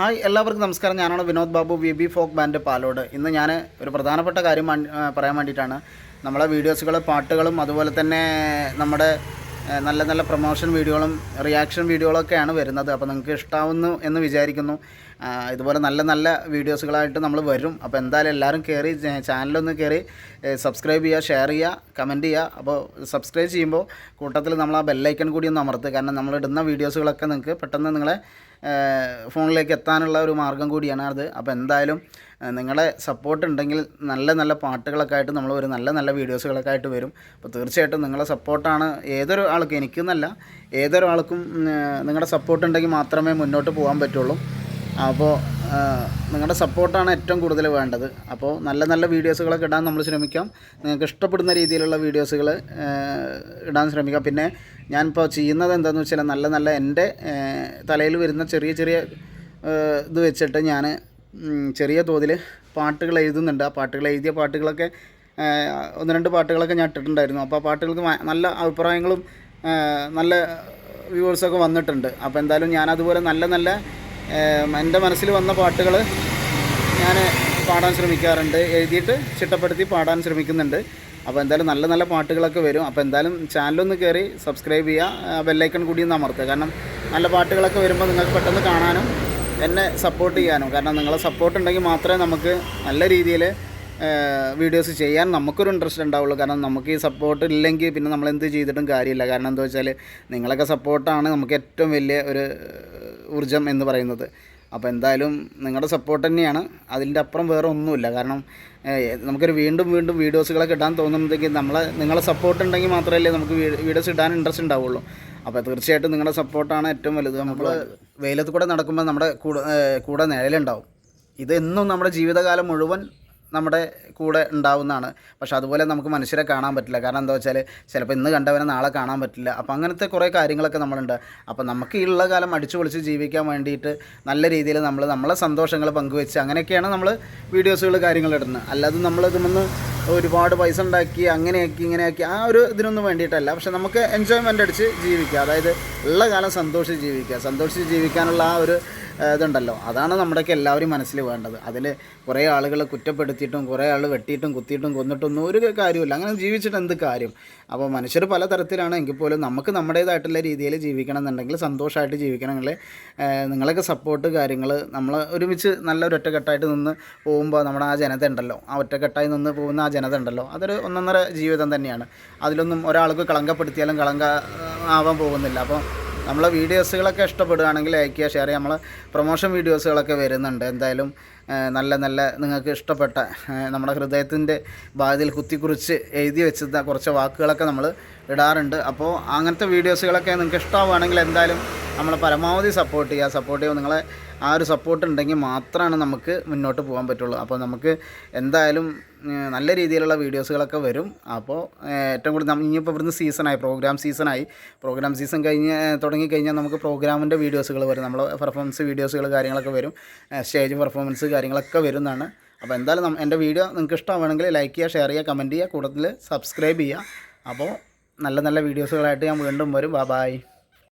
Hi എല്ലാവർക്കും നമസ്കാരം. ഞാനാണ് Vinod Babu V B folk band Palode. ഇന്ന് ഞാൻ ഒരു പ്രധാനപ്പെട്ട കാര്യം പറയാൻ വേണ്ടിയിട്ടാണ്. നമ്മളെ വീഡിയോസുകൾ പാട്ടുകളും അതുപോലെ തന്നെ നമ്മുടെ നല്ല നല്ല പ്രൊമോഷൻ വീഡിയോകളും റിയാക്ഷൻ വീഡിയോകളൊക്കെയാണ് വരുന്നത്. അപ്പോൾ നിങ്ങൾക്ക് ഇഷ്ടാവുന്നു എന്ന് വിചാരിക്കുന്നു. ഇതുപോലെ നല്ല നല്ല വീഡിയോസുകളായിട്ട് നമ്മൾ വരും. അപ്പോൾ എന്തായാലും എല്ലാവരും കയറി ചാനലൊന്ന് കയറി സബ്സ്ക്രൈബ് ചെയ്യുക ഷെയർ ചെയ്യുക കമന്റ് ചെയ്യുക. അപ്പോൾ സബ്സ്ക്രൈബ് ചെയ്യുമ്പോൾ കൂട്ടത്തിൽ നമ്മൾ ആ ബെല്ലൈക്കൺ കൂടി ഒന്ന് അമർത്തുക. കാരണം നമ്മൾ ഇടുന്ന വീഡിയോസുകളൊക്കെ നിങ്ങൾക്ക് പെട്ടെന്ന് നിങ്ങളെ ഫോണിലേക്ക് എത്താനുള്ള ഒരു മാർഗം കൂടിയാണ് അത്. അപ്പോൾ എന്തായാലും നിങ്ങളെ സപ്പോർട്ട് ഉണ്ടെങ്കിൽ നല്ല നല്ല പാട്ടുകളൊക്കെ ആയിട്ട് നമ്മൾ ഒരു നല്ല നല്ല വീഡിയോസുകളൊക്കെ ആയിട്ട് വരും. അപ്പോൾ തീർച്ചയായിട്ടും നിങ്ങളുടെ സപ്പോർട്ടാണ് ഏതൊരു ആൾക്കും എനിക്കെന്നല്ല ഏതൊരാൾക്കും നിങ്ങളുടെ സപ്പോർട്ട് ഉണ്ടെങ്കിൽ മാത്രമേ മുന്നോട്ട് പോകാൻ പറ്റുള്ളൂ. അപ്പോൾ നിങ്ങളുടെ സപ്പോർട്ടാണ് ഏറ്റവും കൂടുതൽ വേണ്ടത്. അപ്പോൾ നല്ല നല്ല വീഡിയോസുകളൊക്കെ ഇടാൻ നമ്മൾ ശ്രമിക്കാം. നിങ്ങൾക്ക് ഇഷ്ടപ്പെടുന്ന രീതിയിലുള്ള വീഡിയോസുകൾ ഇടാൻ ശ്രമിക്കാം. പിന്നെ ഞാനിപ്പോൾ ചെയ്യുന്നത് എന്താണെന്ന് വെച്ചാൽ നല്ല നല്ല എന്റെ തലയിൽ വരുന്ന ചെറിയ ചെറിയ ഇത് വെച്ചിട്ട് ഞാൻ ചെറിയ തോതിൽ പാട്ടുകൾ എഴുതുന്നുണ്ട്. ആ പാട്ടുകൾ എഴുതിയ പാട്ടുകളൊക്കെ ഒന്ന് രണ്ട് പാട്ടുകളൊക്കെ ഞാൻ ഇട്ടിട്ടുണ്ടായിരുന്നു. അപ്പോൾ ആ പാട്ടുകൾക്ക് നല്ല അഭിപ്രായങ്ങളും നല്ല വ്യൂവേഴ്സൊക്കെ വന്നിട്ടുണ്ട്. അപ്പോൾ എന്തായാലും ഞാൻ അതുപോലെ നല്ല നല്ല എന്റെ മനസ്സിൽ വന്ന പാട്ടുകൾ ഞാൻ പാടാൻ ശ്രമിക്കാറുണ്ട്. എഴുതിയിട്ട് ചിട്ടപ്പെടുത്തി പാടാൻ ശ്രമിക്കുന്നുണ്ട്. അപ്പോൾ എന്തായാലും നല്ല നല്ല പാട്ടുകളൊക്കെ വരും. അപ്പോൾ എന്തായാലും ചാനലൊന്ന് കയറി സബ്സ്ക്രൈബ് ചെയ്യുക. ബെല്ലൈക്കൺ കൂടി ഒന്ന് അമർത്തുക. കാരണം നല്ല പാട്ടുകളൊക്കെ വരുമ്പോൾ നിങ്ങൾക്ക് പെട്ടെന്ന് കാണാനും എന്നെ സപ്പോർട്ട് ചെയ്യാനും. കാരണം നിങ്ങളെ സപ്പോർട്ട് ഉണ്ടെങ്കിൽ മാത്രമേ നമുക്ക് നല്ല രീതിയിൽ വീഡിയോസ് ചെയ്യാൻ നമുക്കൊരു ഇൻട്രസ്റ്റ് ഉണ്ടാവുള്ളൂ. കാരണം നമുക്ക് ഈ സപ്പോർട്ട് ഇല്ലെങ്കിൽ പിന്നെ നമ്മൾ എന്ത് ചെയ്തിട്ടും കാര്യമില്ല. കാരണം എന്താ വെച്ചാൽ നിങ്ങളൊക്കെ സപ്പോർട്ടാണ് നമുക്ക് ഏറ്റവും വലിയ ഒരു ഊർജം എന്ന് പറയുന്നത്. അപ്പോൾ എന്തായാലും നിങ്ങളുടെ സപ്പോർട്ട് തന്നെയാണ്. അതിന്റെ അപ്പുറം വേറെ ഒന്നുമില്ല. കാരണം നമുക്കൊരു വീണ്ടും വീണ്ടും വീഡിയോസുകളൊക്കെ ഇടാൻ തോന്നുന്നുണ്ടെങ്കിൽ നമ്മൾ നിങ്ങളെ സപ്പോർട്ട് ഉണ്ടെങ്കിൽ മാത്രമല്ലേ നമുക്ക് വീഡിയോസ് ഇടാൻ ഇൻട്രസ്റ്റ് ഉണ്ടാവുള്ളൂ. അപ്പോൾ തീർച്ചയായിട്ടും നിങ്ങളുടെ സപ്പോർട്ടാണ് ഏറ്റവും വലുത്. നമ്മൾ വെയിലത്ത് കൂടെ നടക്കുമ്പോൾ നമ്മുടെ കൂടെ കൂടെ നിഴലുണ്ടാവും. ഇത് എന്നും നമ്മുടെ ജീവിതകാലം മുഴുവൻ നമ്മുടെ കൂടെ ഉണ്ടാവുന്നതാണ്. പക്ഷെ അതുപോലെ നമുക്ക് മനുഷ്യരെ കാണാൻ പറ്റില്ല. കാരണം എന്താ വെച്ചാൽ ചിലപ്പോൾ ഇന്ന് കണ്ടവനെ നാളെ കാണാൻ പറ്റില്ല. അപ്പോൾ അങ്ങനത്തെ കുറേ കാര്യങ്ങളൊക്കെ നമ്മളുണ്ട്. അപ്പോൾ നമുക്ക് ഈ ഉള്ള കാലം അടിച്ചു പൊളിച്ച് ജീവിക്കാൻ വേണ്ടിയിട്ട് നല്ല രീതിയിൽ നമ്മൾ നമ്മളെ സന്തോഷങ്ങൾ പങ്കുവെച്ച് അങ്ങനെയൊക്കെയാണ് നമ്മൾ വീഡിയോസുകൾ കാര്യങ്ങൾ ഇടുന്നത്. അല്ലാതെ ഇതിൽ ഒരുപാട് പൈസ ഉണ്ടാക്കി അങ്ങനെയാക്കി ഇങ്ങനെയാക്കി ആ ഒരു ഇതിനൊന്നും വേണ്ടിയിട്ടല്ല. പക്ഷെ നമുക്ക് എൻജോയ്മെന്റ് അടിച്ച് ജീവിക്കുക. അതായത് ഉള്ള കാലം സന്തോഷിച്ച് ജീവിക്കുക. സന്തോഷിച്ച് ജീവിക്കാനുള്ള ആ ഒരു ഇതുണ്ടല്ലോ. അതാണ് നമ്മുടെയൊക്കെ എല്ലാവരും മനസ്സിൽ വേണ്ടത്. അതിൽ കുറേ ആളുകളെ കുറ്റപ്പെടുത്തിയിട്ടും കുറേ ആൾ വെട്ടിയിട്ടും കുത്തിയിട്ടും കൊന്നിട്ടൊന്നും ഒരു കാര്യമില്ല അങ്ങനെ ജീവിച്ചിട്ട് എന്ത് കാര്യം? അപ്പോൾ മനുഷ്യർ പല തരത്തിലാണ് എങ്കിൽ പോലും നമുക്ക് നമ്മുടേതായിട്ടുള്ള രീതിയിൽ ജീവിക്കണം എന്നുണ്ടെങ്കിൽ സന്തോഷമായിട്ട് ജീവിക്കണമെങ്കിൽ നിങ്ങളൊക്കെ സപ്പോർട്ട് കാര്യങ്ങൾ നമ്മൾ ഒരുമിച്ച് നല്ലൊരു ഒറ്റക്കെട്ടായിട്ട് നിന്ന് പോകുമ്പോൾ നമ്മുടെ ആ ജനത ഉണ്ടല്ലോ. ആ ഒറ്റക്കെട്ടായി നിന്ന് പോകുന്ന ആ ജനത ഉണ്ടല്ലോ. അതൊരു ഒന്നൊന്നര ജീവിതം തന്നെയാണ്. അതിലൊന്നും ഒരാൾക്ക് കളങ്കപ്പെടുത്തിയാലും കളങ്ക ആവാൻ പോകുന്നില്ല. അപ്പോൾ നമ്മളെ വീഡിയോസുകളൊക്കെ ഇഷ്ടപ്പെടുകയാണെങ്കിൽ ലൈക്ക് ചെയ്യുക ഷെയർ ചെയ്യുക. നമ്മളെ പ്രൊമോഷൻ വീഡിയോസുകളൊക്കെ വരുന്നുണ്ട്. എന്തായാലും നല്ല നല്ല നിങ്ങൾക്ക് ഇഷ്ടപ്പെട്ട നമ്മുടെ ഹൃദയത്തിന്റെ ഭാഗത്തിൽ കുത്തിക്കുറിച്ച് എഴുതി വെച്ചിരുന്ന കുറച്ച് വാക്കുകളൊക്കെ നമ്മൾ ഇടാറുണ്ട്. അപ്പോൾ അങ്ങനത്തെ വീഡിയോസുകളൊക്കെ നിങ്ങൾക്ക് ഇഷ്ടമാവുകയാണെങ്കിൽ എന്തായാലും നമ്മളെ പരമാവധി സപ്പോർട്ട് ചെയ്യുക. സപ്പോർട്ട് ചെയ്യുക. നിങ്ങളെ ആ ഒരു സപ്പോർട്ട് ഉണ്ടെങ്കിൽ മാത്രമാണ് നമുക്ക് മുന്നോട്ട് പോകാൻ പറ്റുള്ളൂ. അപ്പോൾ നമുക്ക് എന്തായാലും നല്ല രീതിയിലുള്ള വീഡിയോസുകളൊക്കെ വരും. അപ്പോൾ ഏറ്റവും കൂടുതൽ ഇനിയിപ്പോൾ ഇവിടുന്ന് സീസണായി പ്രോഗ്രാം സീസണായി പ്രോഗ്രാം സീസൺ കഴിഞ്ഞ് തുടങ്ങിക്കഴിഞ്ഞാൽ നമുക്ക് പ്രോഗ്രാമിന്റെ വീഡിയോസുകൾ വരും. നമ്മൾ പെർഫോമൻസ് വീഡിയോസുകൾ കാര്യങ്ങളൊക്കെ വരും. സ്റ്റേജ് പെർഫോമൻസ് കാര്യങ്ങളൊക്കെ വരുന്നതാണ്. അപ്പോൾ എന്തായാലും എന്റെ വീഡിയോ നിങ്ങൾക്ക് ഇഷ്ടമാണെങ്കിൽ ലൈക്ക് ചെയ്യുക ഷെയർ ചെയ്യുക കമന്റ് ചെയ്യുക കൂടുതൽ സബ്സ്ക്രൈബ് ചെയ്യുക. അപ്പോൾ നല്ല നല്ല വീഡിയോസുകളായിട്ട് ഞാൻ വീണ്ടും വരും. ബാ